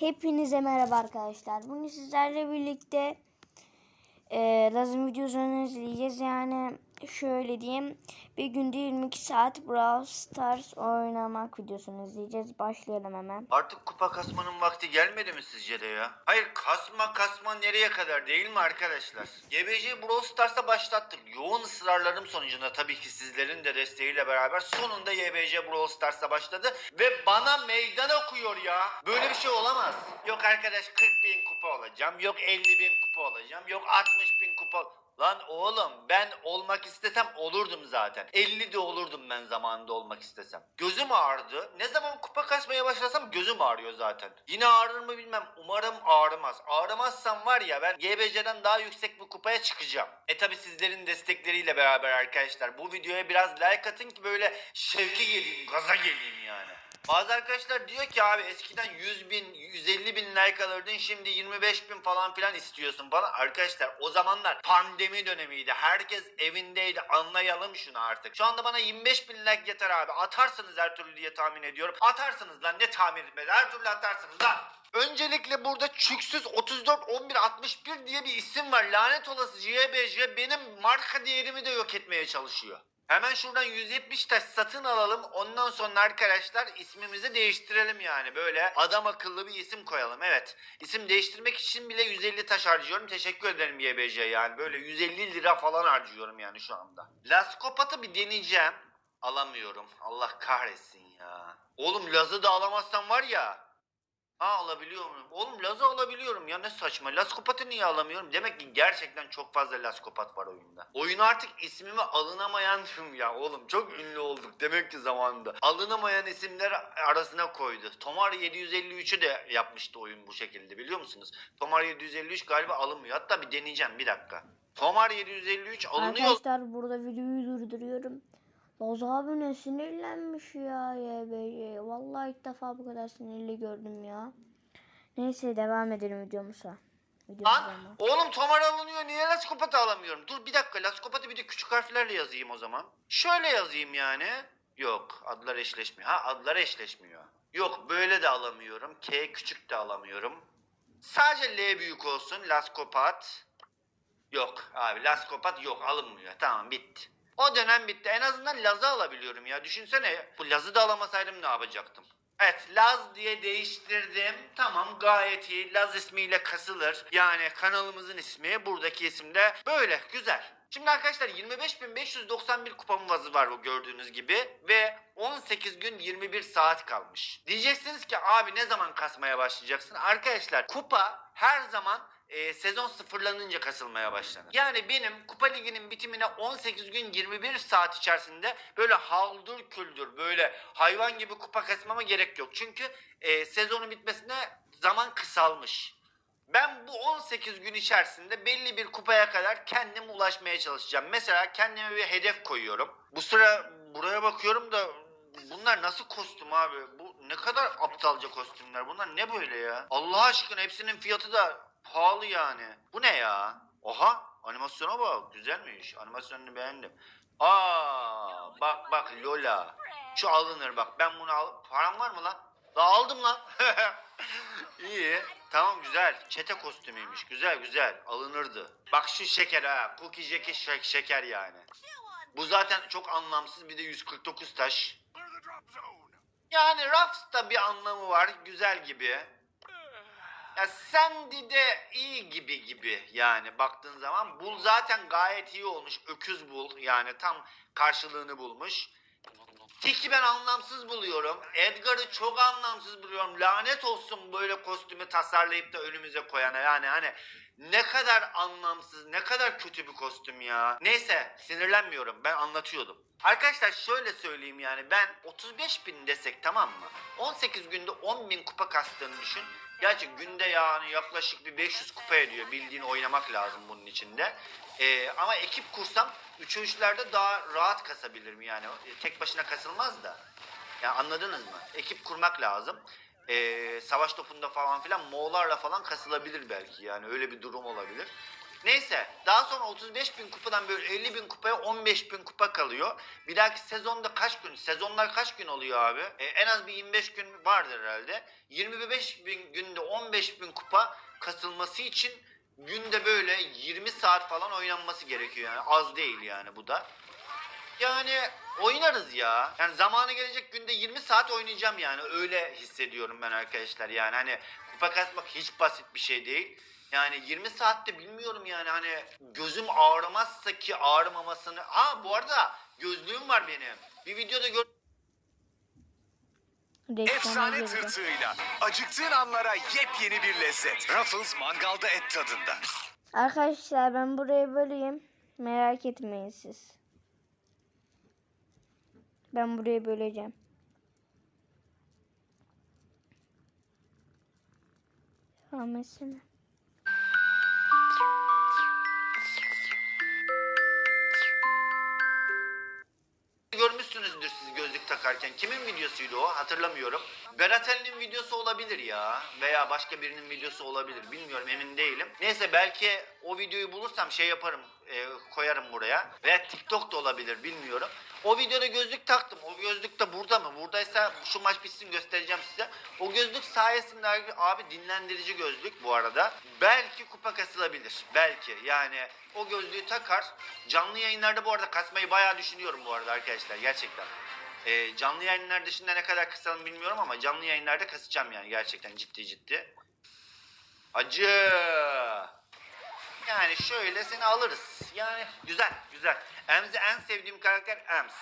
Hepinize merhaba arkadaşlar. Bugün sizlerle birlikte e, Lazım videosunu izleyeceğiz. Yani şöyle diyeyim. Bir günde 22 saat Brawl Stars oynamak videosunu izleyeceğiz. Başlayalım hemen. Artık kupa kasmanın vakti gelmedi mi sizce de ya? Hayır kasma kasma nereye kadar değil mi arkadaşlar? GBC Brawl Stars'a başlattık. Yoğun ısrarlarım sonucunda tabii ki sizlerin de desteğiyle beraber sonunda YBC Brawl Stars'a başladı. Ve bana meydan okuyor ya. Böyle bir şey olamaz. Yok arkadaş 40 bin kupa olacağım. Yok 50 bin kupa olacağım. Yok 60 bin kupa... Lan oğlum ben olmak istesem olurdum zaten. 50 de olurdum ben zamanında olmak istesem. Gözüm ağrıdı. Ne zaman kupa kasmaya başlasam gözüm ağrıyor zaten. Yine ağrır mı bilmem. Umarım ağrımaz. Ağrımazsam var ya ben YBC'den daha yüksek bir kupaya çıkacağım. E tabi sizlerin destekleriyle beraber arkadaşlar. Bu videoya biraz like atın ki böyle şevki geleyim, gaza geleyim yani. Bazı arkadaşlar diyor ki abi eskiden 100 bin, 150 bin like alırdın şimdi 25 bin falan filan istiyorsun bana. Arkadaşlar o zamanlar pandemi dönemiydi. Herkes evindeydi anlayalım şunu artık. Şu anda bana 25 bin like yeter abi. Atarsınız her türlü diye tahmin ediyorum. Atarsınız lan ne tahmin etmez her türlü atarsınız lan. Öncelikle burada çüksüz 34 11 61 diye bir isim var. Lanet olası JBJ benim marka değerimi de yok etmeye çalışıyor. Hemen şuradan 170 taş satın alalım. Ondan sonra arkadaşlar ismimizi değiştirelim yani. Böyle adam akıllı bir isim koyalım. Evet. İsim değiştirmek için bile 150 taş harcıyorum. Teşekkür ederim YBJ yani. Böyle 150 lira falan harcıyorum yani şu anda. Laskopat'ı bir deneyeceğim. Alamıyorum. Allah kahretsin ya. Oğlum Laz'ı da alamazsam var ya. Ha alabiliyor muyum? Oğlum Laz'ı alabiliyorum ya ne saçma. Laskopat'ı niye alamıyorum? Demek ki gerçekten çok fazla Laskopat var oyunda. Oyun artık ismimi alınamayan ya oğlum çok ünlü olduk demek ki zamanında. Alınamayan isimler arasına koydu. Tomar 753'ü de yapmıştı oyun bu şekilde biliyor musunuz? Tomar 753 galiba alınmıyor. Hatta bir deneyeceğim bir dakika. Tomar 753 alınıyor. Arkadaşlar burada videoyu durduruyorum. Laz abi ne sinirlenmiş ya YBC. Vallahi ilk defa bu kadar sinirli gördüm ya. Neyse devam edelim videomuza. Lan oğlum Tomar alınıyor niye Laskopat'ı alamıyorum? Dur bir dakika Laskopat'ı bir de küçük harflerle yazayım o zaman. Şöyle yazayım yani. Yok adlar eşleşmiyor. Ha adlar eşleşmiyor. Yok böyle de alamıyorum. K küçük de alamıyorum. Sadece L büyük olsun Laskopat. Yok abi Laskopat yok alınmıyor. Tamam bitti. O dönem bitti. En azından Laz'ı alabiliyorum ya. Düşünsene bu Laz'ı da alamasaydım ne yapacaktım? Evet Laz diye değiştirdim. Tamam gayet iyi. Laz ismiyle kasılır. Yani kanalımızın ismi buradaki isimde böyle güzel. Şimdi arkadaşlar 25.591 kupamız var o gördüğünüz gibi ve 18 gün 21 saat kalmış. Diyeceksiniz ki abi ne zaman kasmaya başlayacaksın? Arkadaşlar kupa her zaman e, sezon sıfırlanınca kasılmaya başlanır. Yani benim kupa liginin bitimine 18 gün 21 saat içerisinde böyle haldır küldür böyle hayvan gibi kupa kasmama gerek yok. Çünkü e, sezonun bitmesine zaman kısalmış. Ben bu 18 gün içerisinde belli bir kupaya kadar kendim ulaşmaya çalışacağım. Mesela kendime bir hedef koyuyorum. Bu sıra buraya bakıyorum da bunlar nasıl kostüm abi? Bu ne kadar aptalca kostümler. Bunlar ne böyle ya? Allah aşkına hepsinin fiyatı da pahalı yani. Bu ne ya? Oha animasyona bak güzelmiş. Animasyonunu beğendim. Aa bak bak Lola. Şu alınır bak. Ben bunu al. Param var mı lan? La aldım lan. İyi. Tamam güzel. Çete kostümüymüş. Güzel güzel. Alınırdı. Bak şu şeker ha. Cookie Jack'i şek- şeker yani. Bu zaten çok anlamsız. Bir de 149 taş. Yani Ruffs'ta bir anlamı var. Güzel gibi. Ya Sandy de iyi gibi gibi yani baktığın zaman. Bull zaten gayet iyi olmuş. Öküz Bull yani tam karşılığını bulmuş. Tiki ben anlamsız buluyorum. Edgar'ı çok anlamsız buluyorum. Lanet olsun böyle kostümü tasarlayıp da önümüze koyana. Yani hani ne kadar anlamsız, ne kadar kötü bir kostüm ya. Neyse sinirlenmiyorum. Ben anlatıyordum. Arkadaşlar şöyle söyleyeyim yani ben 35 bin desek tamam mı? 18 günde 10 bin kupa kastığını düşün. Gerçi günde yani yaklaşık bir 500 kupa ediyor. Bildiğin oynamak lazım bunun içinde. Ee, ama ekip kursam 3'e 3'lerde daha rahat kasabilirim yani. Tek başına kasılmaz da. Ya anladınız mı? Ekip kurmak lazım. Ee, savaş topunda falan filan Moğollarla falan kasılabilir belki yani öyle bir durum olabilir. Neyse daha sonra 35 bin kupadan böyle 50 bin kupaya 15 bin kupa kalıyor. Bir dahaki sezonda kaç gün? Sezonlar kaç gün oluyor abi? Ee, en az bir 25 gün vardır herhalde. 25 bin günde 15 bin kupa kasılması için günde böyle 20 saat falan oynanması gerekiyor yani az değil yani bu da. Yani oynarız ya. Yani zamanı gelecek günde 20 saat oynayacağım yani. Öyle hissediyorum ben arkadaşlar. Yani hani kupa kasmak hiç basit bir şey değil. Yani 20 saatte bilmiyorum yani hani gözüm ağrımazsa ki ağrımamasını. Ha bu arada gözlüğüm var benim. Bir videoda gör Efsane tırtığıyla acıktığın anlara yepyeni bir lezzet. Ruffles mangalda et tadında. Arkadaşlar ben burayı böleyim. Merak etmeyin siz. Ben burayı böleceğim. Ahmet'sene. görmüşsünüzdür siz gözlük takarken. Kimin videosuydu o hatırlamıyorum. Berat Ali'nin videosu olabilir ya. Veya başka birinin videosu olabilir. Bilmiyorum emin değilim. Neyse belki o videoyu bulursam şey yaparım. E, koyarım buraya. Veya TikTok da olabilir bilmiyorum. O videoda gözlük taktım. O gözlük de burada mı? Buradaysa şu maç bitsin göstereceğim size. O gözlük sayesinde abi dinlendirici gözlük bu arada. Belki kupa kasılabilir. Belki yani o gözlüğü takar. Canlı yayınlarda bu arada kasmayı bayağı düşünüyorum bu arada arkadaşlar gerçekten. Ee, canlı yayınlar dışında ne kadar kısalım bilmiyorum ama canlı yayınlarda kasacağım yani gerçekten ciddi ciddi. Acı. Yani şöyle seni alırız. Yani güzel güzel. Ems'i en sevdiğim karakter Ems.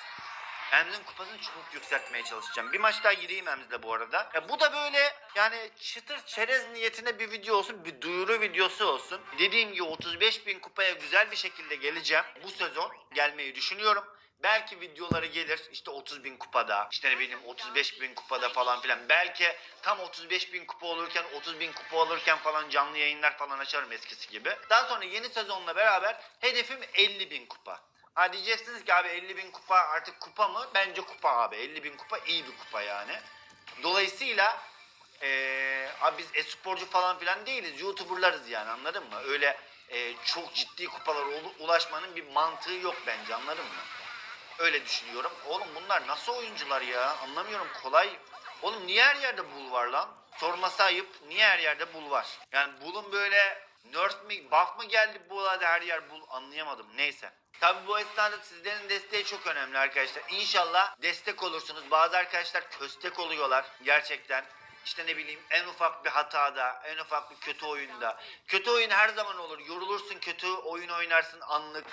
Ems'in kupasını çok yükseltmeye çalışacağım. Bir maç daha gireyim Ems'le bu arada. Ya bu da böyle yani çıtır çerez niyetine bir video olsun, bir duyuru videosu olsun. Dediğim gibi 35 bin kupaya güzel bir şekilde geleceğim. Bu sezon gelmeyi düşünüyorum. Belki videoları gelir işte 30 bin kupada işte ne bileyim 35 bin kupada falan filan. Belki tam 35 bin kupa olurken 30 bin kupa olurken falan canlı yayınlar falan açarım eskisi gibi. Daha sonra yeni sezonla beraber hedefim 50 bin kupa. Ha diyeceksiniz ki abi 50 bin kupa artık kupa mı? Bence kupa abi. 50 bin kupa iyi bir kupa yani. Dolayısıyla eee abi biz e-sporcu falan filan değiliz. Youtuberlarız yani anladın mı? Öyle eee, çok ciddi kupalara ulaşmanın bir mantığı yok bence anladın mı? Öyle düşünüyorum. Oğlum bunlar nasıl oyuncular ya? Anlamıyorum kolay. Oğlum niye her yerde bul var lan? Sorması ayıp. Niye her yerde bul var? Yani bulun böyle nerf mi, buff mı geldi bu olada her yer bul anlayamadım. Neyse. Tabi bu esnada sizlerin desteği çok önemli arkadaşlar. İnşallah destek olursunuz. Bazı arkadaşlar köstek oluyorlar gerçekten. İşte ne bileyim en ufak bir hatada, en ufak bir kötü oyunda. Kötü oyun her zaman olur. Yorulursun kötü oyun oynarsın anlık.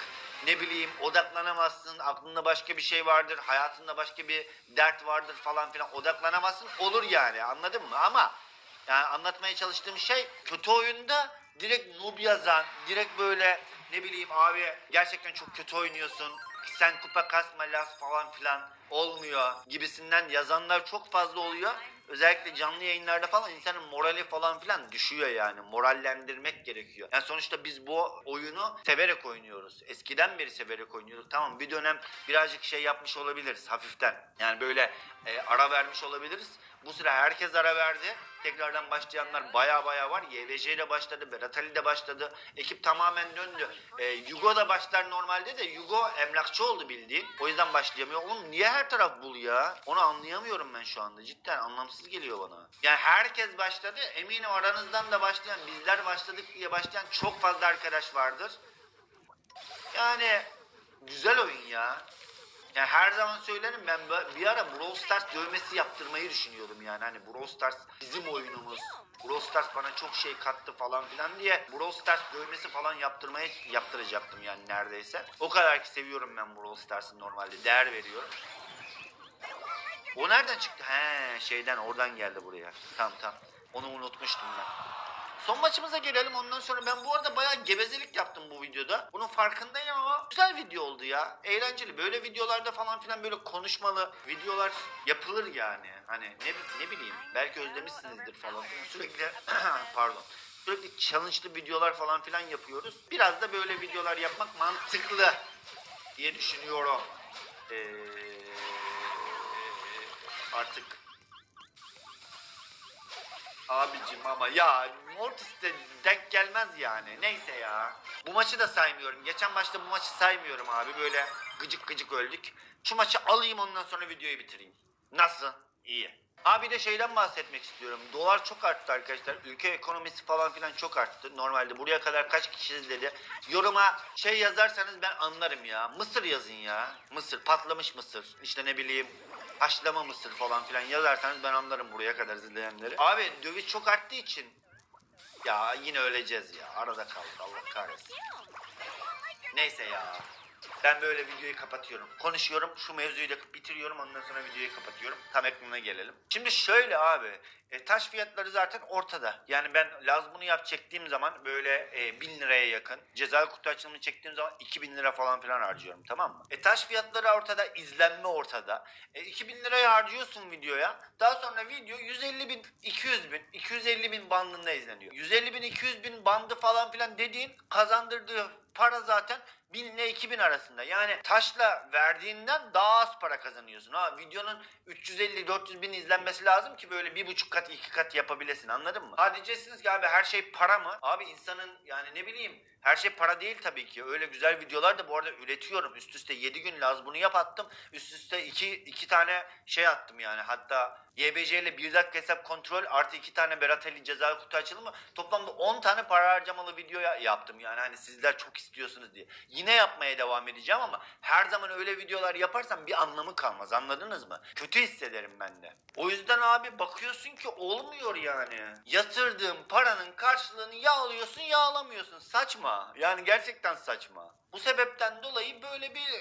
Ne bileyim odaklanamazsın. Aklında başka bir şey vardır. Hayatında başka bir dert vardır falan filan. Odaklanamazsın. Olur yani anladın mı? Ama yani anlatmaya çalıştığım şey kötü oyunda direkt noob yazan, direkt böyle ne bileyim abi gerçekten çok kötü oynuyorsun. Sen kupa kasma las falan filan olmuyor gibisinden yazanlar çok fazla oluyor. Özellikle canlı yayınlarda falan insanın morali falan filan düşüyor yani. Morallendirmek gerekiyor. Yani sonuçta biz bu oyunu severek oynuyoruz. Eskiden beri severek oynuyoruz. Tamam bir dönem birazcık şey yapmış olabiliriz hafiften. Yani böyle e, ara vermiş olabiliriz. Bu sıra herkes ara verdi. Tekrardan başlayanlar baya baya var. YVJ ile başladı. Berat Ali de başladı. Ekip tamamen döndü. E, Yugo da başlar normalde de Yugo emlakçı oldu bildiğin. O yüzden başlayamıyor. Oğlum niye her taraf bul ya? Onu anlayamıyorum ben şu anda. Cidden anlamsız geliyor bana. Yani herkes başladı. Eminim aranızdan da başlayan, bizler başladık diye başlayan çok fazla arkadaş vardır. Yani güzel oyun ya. Yani her zaman söylerim ben bir ara Brawl Stars dövmesi yaptırmayı düşünüyordum yani. Hani Brawl Stars bizim oyunumuz. Brawl Stars bana çok şey kattı falan filan diye Brawl Stars dövmesi falan yaptırmaya yaptıracaktım yani neredeyse. O kadar ki seviyorum ben Brawl Stars'ı normalde. Değer veriyorum. O nereden çıktı? He şeyden oradan geldi buraya. Tamam tamam. Onu unutmuştum ben. Son maçımıza gelelim ondan sonra ben bu arada bayağı gevezelik yaptım bu videoda. Bunun farkındayım ama güzel video oldu ya. Eğlenceli. Böyle videolarda falan filan böyle konuşmalı videolar yapılır yani. Hani ne, ne bileyim belki özlemişsinizdir falan. Sürekli pardon. Sürekli challenge'lı videolar falan filan yapıyoruz. Biraz da böyle videolar yapmak mantıklı diye düşünüyorum. Ee, artık Abicim ama ya Mortis'te denk gelmez yani. Neyse ya. Bu maçı da saymıyorum. Geçen maçta bu maçı saymıyorum abi. Böyle gıcık gıcık öldük. Şu maçı alayım ondan sonra videoyu bitireyim. Nasıl? İyi. Ha bir de şeyden bahsetmek istiyorum. Dolar çok arttı arkadaşlar. Ülke ekonomisi falan filan çok arttı. Normalde buraya kadar kaç kişi izledi? Yoruma şey yazarsanız ben anlarım ya. Mısır yazın ya. Mısır patlamış mısır. İşte ne bileyim haşlama mısır falan filan yazarsanız ben anlarım buraya kadar izleyenleri. Abi döviz çok arttığı için ya yine öleceğiz ya. Arada kaldık Allah kahretsin. Neyse ya. Ben böyle videoyu kapatıyorum. Konuşuyorum. Şu mevzuyu da bitiriyorum. Ondan sonra videoyu kapatıyorum. Tam ekrana gelelim. Şimdi şöyle abi. E, taş fiyatları zaten ortada. Yani ben Laz bunu yap çektiğim zaman böyle e, 1000 liraya yakın. Cezalı kutu açılımını çektiğim zaman 2000 lira falan filan harcıyorum tamam mı? E, taş fiyatları ortada. izlenme ortada. E, 2000 liraya harcıyorsun videoya. Daha sonra video 150 bin, 200 bin, 250 bin bandında izleniyor. 150 bin, 200 bin bandı falan filan dediğin kazandırdığı para zaten 1000 ile 2000 arasında. Yani taşla verdiğinden daha az para kazanıyorsun. Ha videonun 350-400 bin izlenmesi lazım ki böyle bir buçuk kat iki kat yapabilesin anladın mı? Ha diyeceksiniz ki abi her şey para mı? Abi insanın yani ne bileyim her şey para değil tabii ki. Öyle güzel videolar da bu arada üretiyorum. Üst üste 7 gün lazım bunu yap attım. Üst üste 2 iki tane şey attım yani. Hatta YBC ile 1 dakika hesap kontrol artı 2 tane Berat Ali ceza kutu açılımı. Toplamda 10 tane para harcamalı video ya- yaptım. Yani hani sizler çok istiyorsunuz diye. Yine yapmaya devam edeceğim ama her zaman öyle videolar yaparsam bir anlamı kalmaz. Anladınız mı? Kötü hissederim ben de. O yüzden abi bakıyorsun ki olmuyor yani. Yatırdığın paranın karşılığını ya alıyorsun ya alamıyorsun. Saçma. Yani gerçekten saçma. Bu sebepten dolayı böyle bir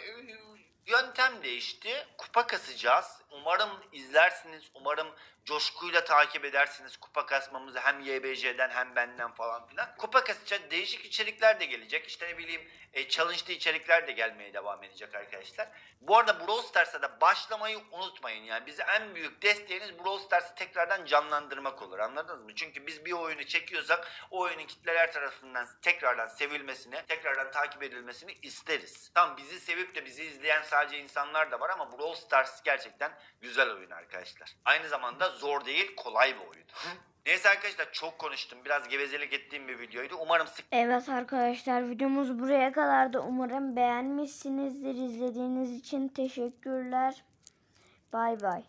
yöntem değişti. Kupa kasacağız. Umarım izlersiniz. Umarım coşkuyla takip edersiniz kupa kasmamızı hem YBJ'den hem benden falan filan. Kupa kasacağız. Değişik içerikler de gelecek. İşte ne bileyim e, challenge'lı içerikler de gelmeye devam edecek arkadaşlar. Bu arada Brawl Stars'a da başlamayı unutmayın. Yani bize en büyük desteğiniz Brawl Stars'ı tekrardan canlandırmak olur. Anladınız mı? Çünkü biz bir oyunu çekiyorsak o oyunun kitleler tarafından tekrardan sevilmesini, tekrardan takip edilmesini isteriz. Tamam bizi sevip de bizi izleyen sadece insanlar da var ama Brawl Stars gerçekten güzel oyun arkadaşlar. Aynı zamanda zor değil, kolay bir oyun. Neyse arkadaşlar çok konuştum. Biraz gevezelik ettiğim bir videoydu. Umarım sık Evet arkadaşlar videomuz buraya kadardı. Umarım beğenmişsinizdir. İzlediğiniz için teşekkürler. Bay bay.